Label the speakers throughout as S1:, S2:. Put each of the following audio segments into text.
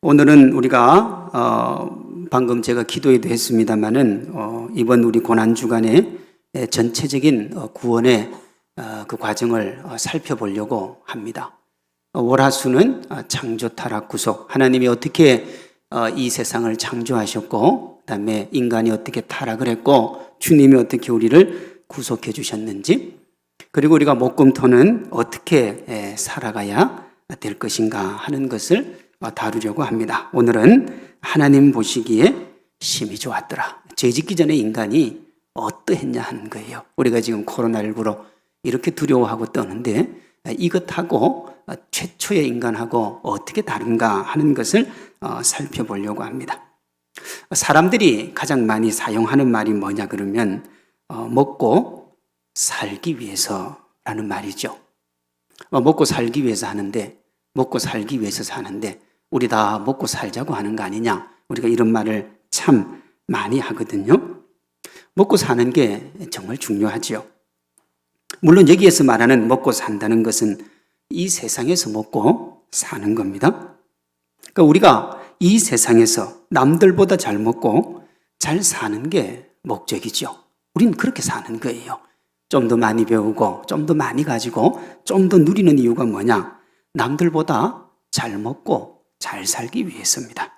S1: 오늘은 우리가 어, 방금 제가 기도에도 했습니다마는 어, 이번 우리 고난 주간의 전체적인 어, 구원의 어, 그 과정을 어, 살펴보려고 합니다. 어, 월화수는 어, 창조 타락 구속 하나님이 어떻게 어, 이 세상을 창조하셨고 그다음에 인간이 어떻게 타락을 했고 주님이 어떻게 우리를 구속해 주셨는지 그리고 우리가 목금토는 어떻게 에, 살아가야 될 것인가 하는 것을 어, 다루려고 합니다. 오늘은 하나님 보시기에 심히 좋았더라. 죄 짓기 전에 인간이 어떠했냐 하는 거예요. 우리가 지금 코로나19로 이렇게 두려워하고 떠는데 이것하고 최초의 인간하고 어떻게 다른가 하는 것을 어, 살펴보려고 합니다. 사람들이 가장 많이 사용하는 말이 뭐냐 그러면 어, 먹고 살기 위해서라는 말이죠. 어, 먹고 살기 위해서 하는데 먹고 살기 위해서 사는데 우리 다 먹고 살자고 하는 거 아니냐? 우리가 이런 말을 참 많이 하거든요. 먹고 사는 게 정말 중요하지요. 물론 여기에서 말하는 먹고 산다는 것은 이 세상에서 먹고 사는 겁니다. 그러니까 우리가 이 세상에서 남들보다 잘 먹고 잘 사는 게 목적이죠. 우린 그렇게 사는 거예요. 좀 더 많이 배우고, 좀 더 많이 가지고, 좀 더 누리는 이유가 뭐냐? 남들보다 잘 먹고 잘 살기 위해서입니다.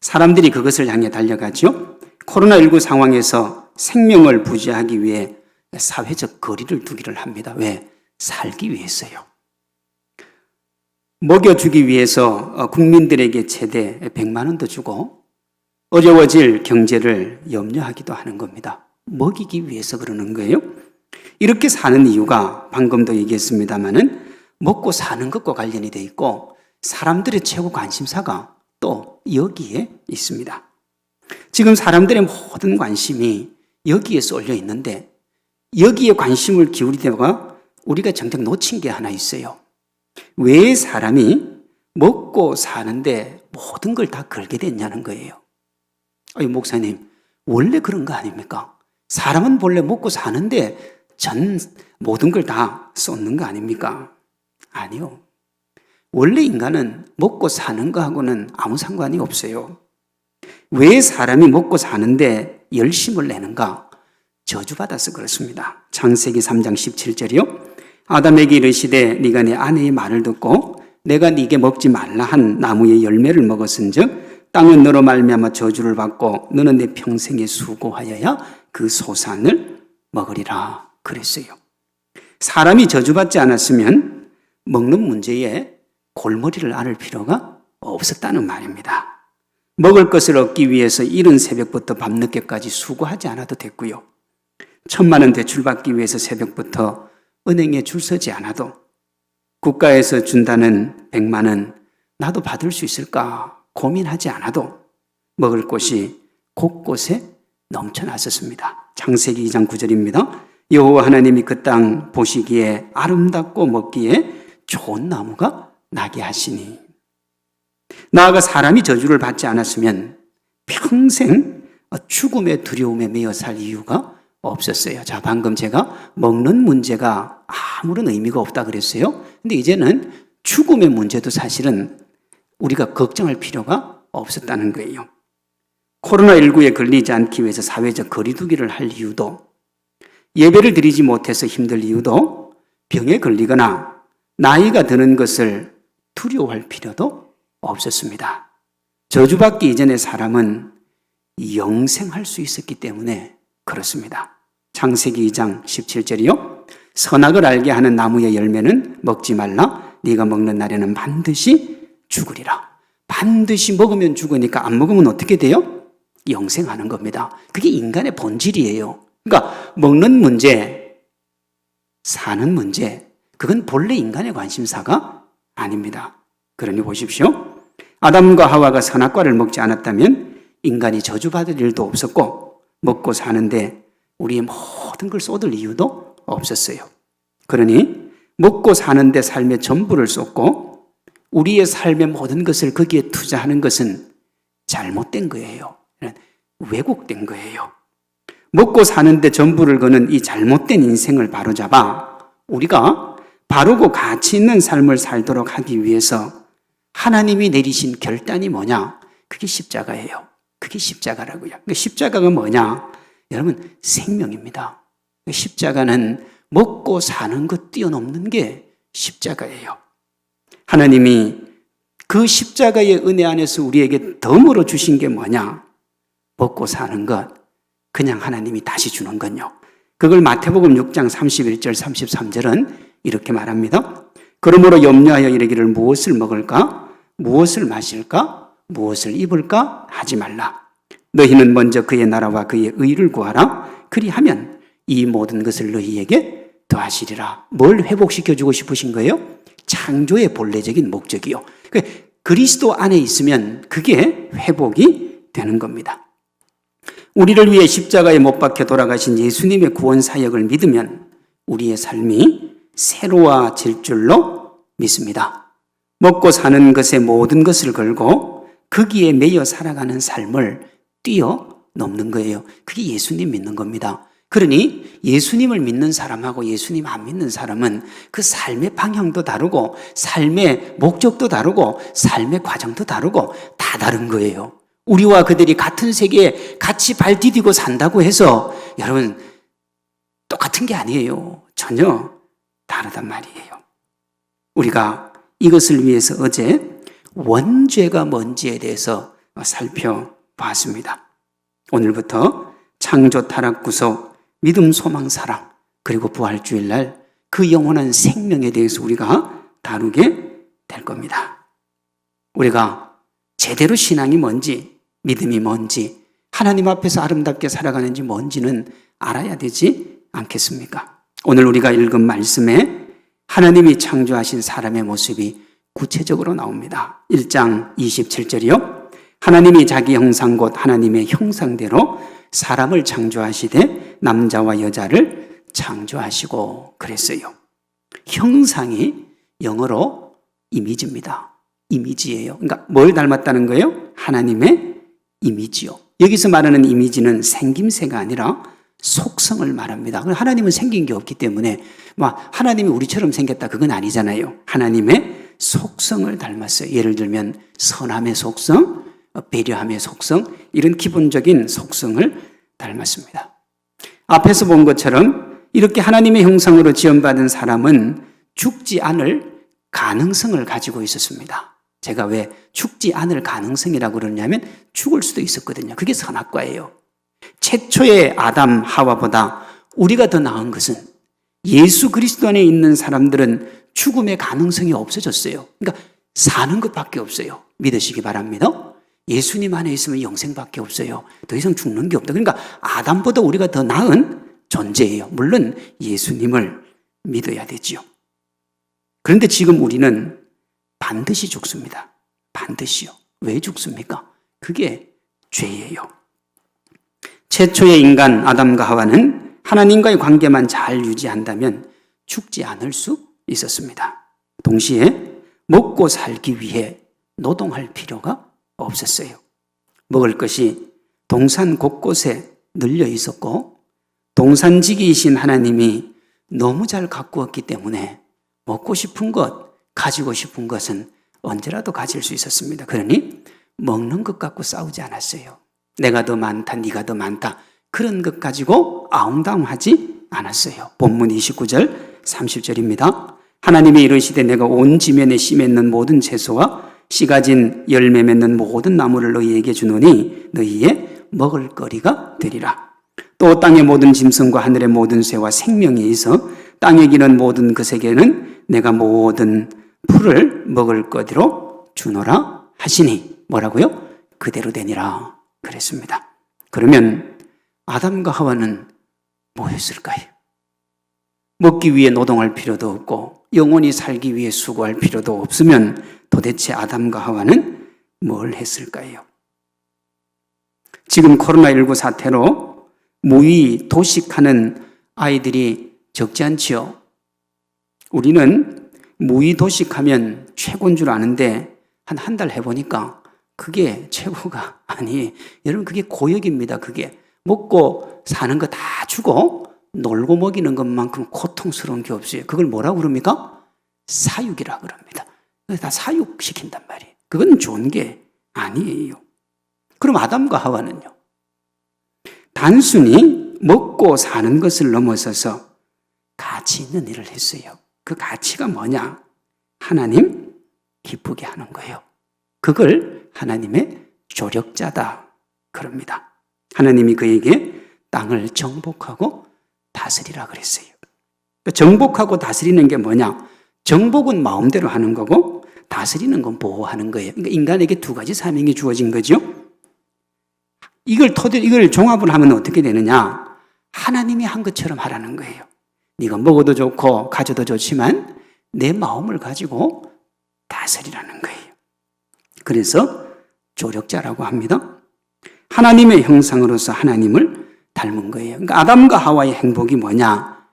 S1: 사람들이 그것을 향해 달려가죠. 코로나19 상황에서 생명을 부지하기 위해 사회적 거리를 두기를 합니다. 왜? 살기 위해서요. 먹여주기 위해서 어, 국민들에게 최대 100만 원도 주고 어려워질 경제를 염려하기도 하는 겁니다. 먹이기 위해서 그러는 거예요. 이렇게 사는 이유가 방금도 얘기했습니다마는 먹고 사는 것과 관련이 돼 있고 사람들의 최고 관심사가 또 여기에 있습니다. 지금 사람들의 모든 관심이 여기에 쏠려 있는데 여기에 관심을 기울이다가 우리가 정작 놓친 게 하나 있어요. 왜 사람이 먹고 사는데 모든 걸 다 걸게 됐냐는 거예요. 아니, 목사님, 원래 그런 거 아닙니까? 사람은 본래 먹고 사는데 전 모든 걸 다 쏟는 거 아닙니까? 아니요. 원래 인간은 먹고 사는 거하고는 아무 상관이 없어요. 왜 사람이 먹고 사는데 열심을 내는가? 저주받아서 그렇습니다. 창세기 3장 17절이요. 아담에게 이르시되 네가 네 아내의 말을 듣고 내가 네게 먹지 말라 한 나무의 열매를 먹었은즉 땅은 너로 말미암아 저주를 받고 너는 내 평생에 수고하여야 그 소산을 먹으리라 그랬어요. 사람이 저주받지 않았으면 먹는 문제에 골머리를 앓을 필요가 없었다는 말입니다. 먹을 것을 얻기 위해서 이른 새벽부터 밤늦게까지 수고하지 않아도 됐고요. 천만 원 대출 받기 위해서 새벽부터 은행에 줄 서지 않아도 국가에서 준다는 백만 원 나도 받을 수 있을까 고민하지 않아도 먹을 곳이 곳곳에 넘쳐났었습니다. 창세기 2장 9절입니다. 여호와 하나님이 그 땅 보시기에 아름답고 먹기에 좋은 나무가 나게 하시니 나아가 사람이 저주를 받지 않았으면 평생 죽음의 두려움에 매여 살 이유가 없었어요. 자, 방금 제가 먹는 문제가 아무런 의미가 없다 그랬어요. 근데 이제는 죽음의 문제도 사실은 우리가 걱정할 필요가 없었다는 거예요. 코로나19에 걸리지 않기 위해서 사회적 거리두기를 할 이유도 예배를 드리지 못해서 힘들 이유도 병에 걸리거나 나이가 드는 것을 두려워할 필요도 없었습니다. 저주받기 이전의 사람은 영생할 수 있었기 때문에 그렇습니다. 창세기 2장 17절이요. 선악을 알게 하는 나무의 열매는 먹지 말라. 네가 먹는 날에는 반드시 죽으리라. 반드시 먹으면 죽으니까 안 먹으면 어떻게 돼요? 영생하는 겁니다. 그게 인간의 본질이에요. 그러니까 먹는 문제, 사는 문제, 그건 본래 인간의 관심사가 아닙니다. 그러니 보십시오. 아담과 하와가 선악과를 먹지 않았다면 인간이 저주받을 일도 없었고 먹고 사는데 우리의 모든 걸 쏟을 이유도 없었어요. 그러니 먹고 사는데 삶의 전부를 쏟고 우리의 삶의 모든 것을 거기에 투자하는 것은 잘못된 거예요. 왜곡된 거예요. 먹고 사는데 전부를 거는 이 잘못된 인생을 바로잡아 우리가 바르고 가치 있는 삶을 살도록 하기 위해서 하나님이 내리신 결단이 뭐냐? 그게 십자가예요. 그게 십자가라고요. 그 십자가가 뭐냐? 여러분, 생명입니다. 그 십자가는 먹고 사는 것 뛰어넘는 게 십자가예요. 하나님이 그 십자가의 은혜 안에서 우리에게 덤으로 주신 게 뭐냐? 먹고 사는 것. 그냥 하나님이 다시 주는 건요. 그걸 마태복음 6장 31절 33절은 이렇게 말합니다. 그러므로 염려하여 이르기를 무엇을 먹을까? 무엇을 마실까? 무엇을 입을까? 하지 말라. 너희는 먼저 그의 나라와 그의 의를 구하라. 그리하면 이 모든 것을 너희에게 더하시리라. 뭘 회복시켜 주고 싶으신 거예요? 창조의 본래적인 목적이요. 그 그리스도 안에 있으면 그게 회복이 되는 겁니다. 우리를 위해 십자가에 못 박혀 돌아가신 예수님의 구원 사역을 믿으면 우리의 삶이 새로워질 줄로 믿습니다. 먹고 사는 것에 모든 것을 걸고 거기에 매여 살아가는 삶을 뛰어넘는 거예요. 그게 예수님 믿는 겁니다. 그러니 예수님을 믿는 사람하고 예수님 안 믿는 사람은 그 삶의 방향도 다르고 삶의 목적도 다르고 삶의 과정도 다르고 다 다른 거예요. 우리와 그들이 같은 세계에 같이 발 디디고 산다고 해서 여러분 똑같은 게 아니에요. 전혀 다르단 말이에요. 우리가 이것을 위해서 어제 원죄가 뭔지에 대해서 살펴봤습니다. 오늘부터 창조 타락 구속 믿음 소망 사랑 그리고 부활 주일날 그 영원한 생명에 대해서 우리가 다루게 될 겁니다. 우리가 제대로 신앙이 뭔지 믿음이 뭔지 하나님 앞에서 아름답게 살아가는지 뭔지는 알아야 되지 않겠습니까? 오늘 우리가 읽은 말씀에 하나님이 창조하신 사람의 모습이 구체적으로 나옵니다. 1장 27절이요. 하나님이 자기 형상 곧 하나님의 형상대로 사람을 창조하시되 남자와 여자를 창조하시고 그랬어요. 형상이 영어로 이미지입니다. 이미지예요. 그러니까 뭘 닮았다는 거예요? 하나님의 이미지요. 여기서 말하는 이미지는 생김새가 아니라 속성을 말합니다. 하나님은 생긴 게 없기 때문에 막 하나님이 우리처럼 생겼다 그건 아니잖아요. 하나님의 속성을 닮았어요. 예를 들면 선함의 속성, 배려함의 속성 이런 기본적인 속성을 닮았습니다. 앞에서 본 것처럼 이렇게 하나님의 형상으로 지원받은 사람은 죽지 않을 가능성을 가지고 있었습니다. 제가 왜 죽지 않을 가능성이라고 그러냐면 죽을 수도 있었거든요. 그게 선악과예요. 최초의 아담 하와보다 우리가 더 나은 것은 예수 그리스도 안에 있는 사람들은 죽음의 가능성이 없어졌어요. 그러니까 사는 것밖에 없어요. 믿으시기 바랍니다. 예수님 안에 있으면 영생밖에 없어요. 더 이상 죽는 게 없다. 그러니까 아담보다 우리가 더 나은 존재예요. 물론 예수님을 믿어야 되지요. 그런데 지금 우리는 반드시 죽습니다. 반드시요. 왜 죽습니까? 그게 죄예요. 최초의 인간 아담과 하와는 하나님과의 관계만 잘 유지한다면 죽지 않을 수 있었습니다. 동시에 먹고 살기 위해 노동할 필요가 없었어요. 먹을 것이 동산 곳곳에 널려 있었고 동산지기이신 하나님이 너무 잘 가꾸었기 때문에 먹고 싶은 것, 가지고 싶은 것은 언제라도 가질 수 있었습니다. 그러니 먹는 것 갖고 싸우지 않았어요. 내가 더 많다, 네가 더 많다. 그런 것 가지고 아웅다웅하지 않았어요. 본문 29절, 30절입니다. 하나님이 이르시되 내가 온 지면에 씨 맺는 모든 채소와 씨 가 진 열매 맺는 모든 나무를 너희에게 주노니 너희의 먹을 거리가 되리라. 또 땅의 모든 짐승과 하늘의 모든 새와 생명이 있어 땅에 기는 모든 것에게는 내가 모든 풀을 먹을 거리로 주노라 하시니 뭐라고요? 그대로 되니라 그랬습니다. 그러면 아담과 하와는 뭐였을까요? 먹기 위해 노동할 필요도 없고 영원히 살기 위해 수고할 필요도 없으면 도대체 아담과 하와는 뭘 했을까요? 지금 코로나19 사태로 무의 도식하는 아이들이 적지 않지요. 우리는 무의 도식하면 최고인 줄 아는데 한 한 달 해보니까 그게 최고가 아니. 여러분 그게 고역입니다. 그게 먹고 사는 거 다 주고 놀고 먹이는 것만큼 고통스러운 게 없어요. 그걸 뭐라고 그럽니까? 사육이라 그럽니다. 다 사육시킨단 말이에요. 그건 좋은 게 아니에요. 그럼 아담과 하와는요? 단순히 먹고 사는 것을 넘어서서 가치 있는 일을 했어요. 그 가치가 뭐냐? 하나님 기쁘게 하는 거예요. 그걸 하나님의 조력자다. 그럽니다. 하나님이 그에게 땅을 정복하고 다스리라 그랬어요. 그 정복하고 다스리는 게 뭐냐? 정복은 마음대로 하는 거고 다스리는 건 보호하는 거예요. 그러니까 인간에게 두 가지 사명이 주어진 거죠. 이걸 토대 이걸 종합을 하면 어떻게 되느냐? 하나님이 한 것처럼 하라는 거예요. 네가 먹어도 좋고 가져도 좋지만 내 마음을 가지고 다스리라는 거예요. 그래서 조력자라고 합니다. 하나님의 형상으로서 하나님을 닮은 거예요. 그러니까 아담과 하와의 행복이 뭐냐?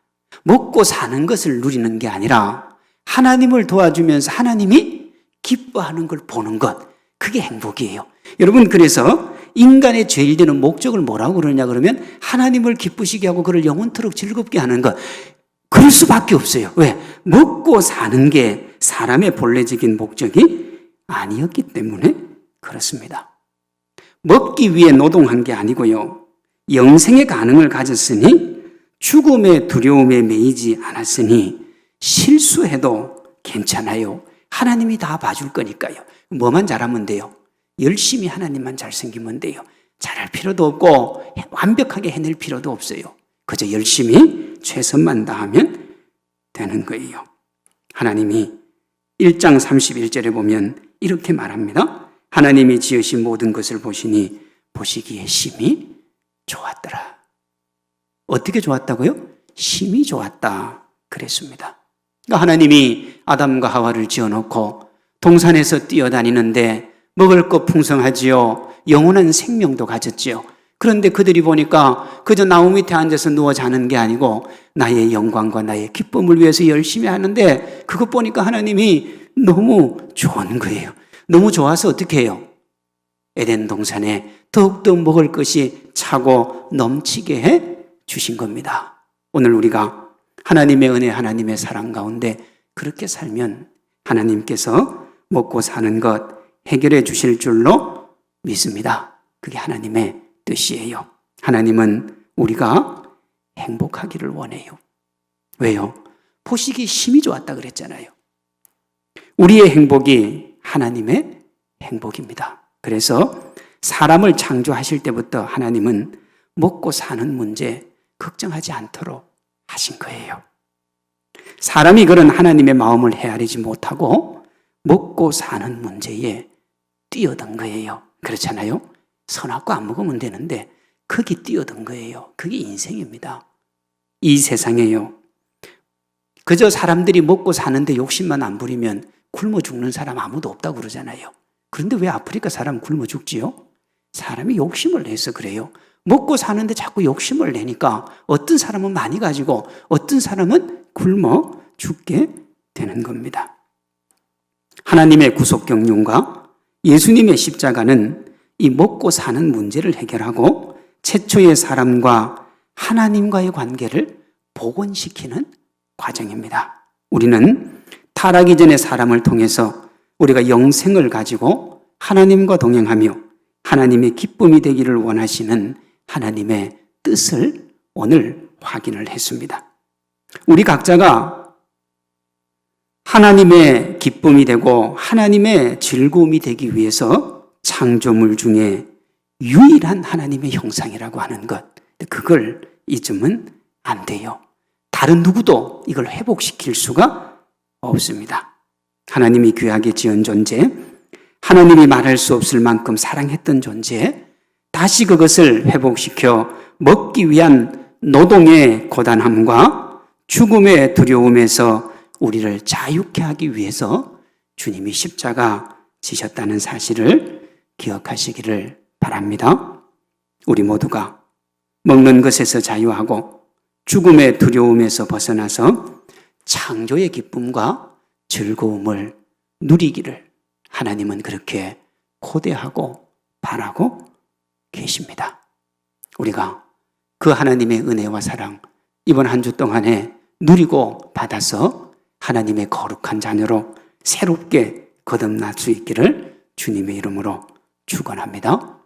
S1: 먹고 사는 것을 누리는 게 아니라 하나님을 도와주면서 하나님이 기뻐하는 걸 보는 것. 그게 행복이에요. 여러분, 그래서 인간의 제일 되는 목적을 뭐라고 그러냐 그러면 하나님을 기쁘시게 하고 그를 영원토록 즐겁게 하는 것. 그럴 수밖에 없어요. 왜? 먹고 사는 게 사람의 본래적인 목적이 아니었기 때문에 그렇습니다. 먹기 위해 노동한 게 아니고요. 영생의 가능을 가졌으니 죽음의 두려움에 매이지 않았으니 실수해도 괜찮아요. 하나님이 다 봐줄 거니까요. 뭐만 잘하면 돼요. 열심히 하나님만 잘생기면 돼요. 잘할 필요도 없고 완벽하게 해낼 필요도 없어요. 그저 열심히 최선만 다하면 되는 거예요. 하나님이 1장 31절에 보면 이렇게 말합니다. 하나님이 지으신 모든 것을 보시니 보시기에 심히 좋았더라. 어떻게 좋았다고요? 심히 좋았다. 그랬습니다. 그러니까 하나님이 아담과 하와를 지어놓고 동산에서 뛰어다니는데 먹을 것 풍성하지요. 영원한 생명도 가졌지요. 그런데 그들이 보니까 그저 나무 밑에 앉아서 누워 자는 게 아니고 나의 영광과 나의 기쁨을 위해서 열심히 하는데 그것 보니까 하나님이 너무 좋은 거예요. 너무 좋아서 어떻게 해요? 에덴 동산에 더욱더 먹을 것이 차고 넘치게 해 주신 겁니다. 오늘 우리가 하나님의 은혜, 하나님의 사랑 가운데 그렇게 살면 하나님께서 먹고 사는 것 해결해 주실 줄로 믿습니다. 그게 하나님의 뜻이에요. 하나님은 우리가 행복하기를 원해요. 왜요? 포식이 힘이 좋았다 그랬잖아요. 우리의 행복이 하나님의 행복입니다. 그래서 사람을 창조하실 때부터 하나님은 먹고 사는 문제 걱정하지 않도록 하신 거예요. 사람이 그런 하나님의 마음을 헤아리지 못하고 먹고 사는 문제에 뛰어든 거예요. 그렇잖아요? 선악과 안 먹으면 되는데 거기 뛰어든 거예요. 그게 인생입니다. 이 세상에요. 그저 사람들이 먹고 사는데 욕심만 안 부리면 굶어 죽는 사람 아무도 없다고 그러잖아요. 그런데 왜 아프리카 사람 굶어 죽지요? 사람이 욕심을 내서 그래요. 먹고 사는데 자꾸 욕심을 내니까 어떤 사람은 많이 가지고 어떤 사람은 굶어 죽게 되는 겁니다. 하나님의 구속 경륜과 예수님의 십자가는 이 먹고 사는 문제를 해결하고 최초의 사람과 하나님과의 관계를 복원시키는 과정입니다. 우리는 타락이 전에 사람을 통해서 우리가 영생을 가지고 하나님과 동행하며 하나님의 기쁨이 되기를 원하시는 하나님의 뜻을 오늘 확인을 했습니다. 우리 각자가 하나님의 기쁨이 되고 하나님의 즐거움이 되기 위해서 창조물 중에 유일한 하나님의 형상이라고 하는 것. 그걸 잊으면 안 돼요. 다른 누구도 이걸 회복시킬 수가 없습니다. 하나님이 귀하게 지은 존재, 하나님이 말할 수 없을 만큼 사랑했던 존재, 다시 그것을 회복시켜 먹기 위한 노동의 고단함과 죽음의 두려움에서 우리를 자유케 하기 위해서 주님이 십자가 지셨다는 사실을 기억하시기를 바랍니다. 우리 모두가 먹는 것에서 자유하고 죽음의 두려움에서 벗어나서 창조의 기쁨과 즐거움을 누리기를 하나님은 그렇게 고대하고 바라고 계십니다. 우리가 그 하나님의 은혜와 사랑 이번 한 주 동안에 누리고 받아서 하나님의 거룩한 자녀로 새롭게 거듭날 수 있기를 주님의 이름으로 축원합니다.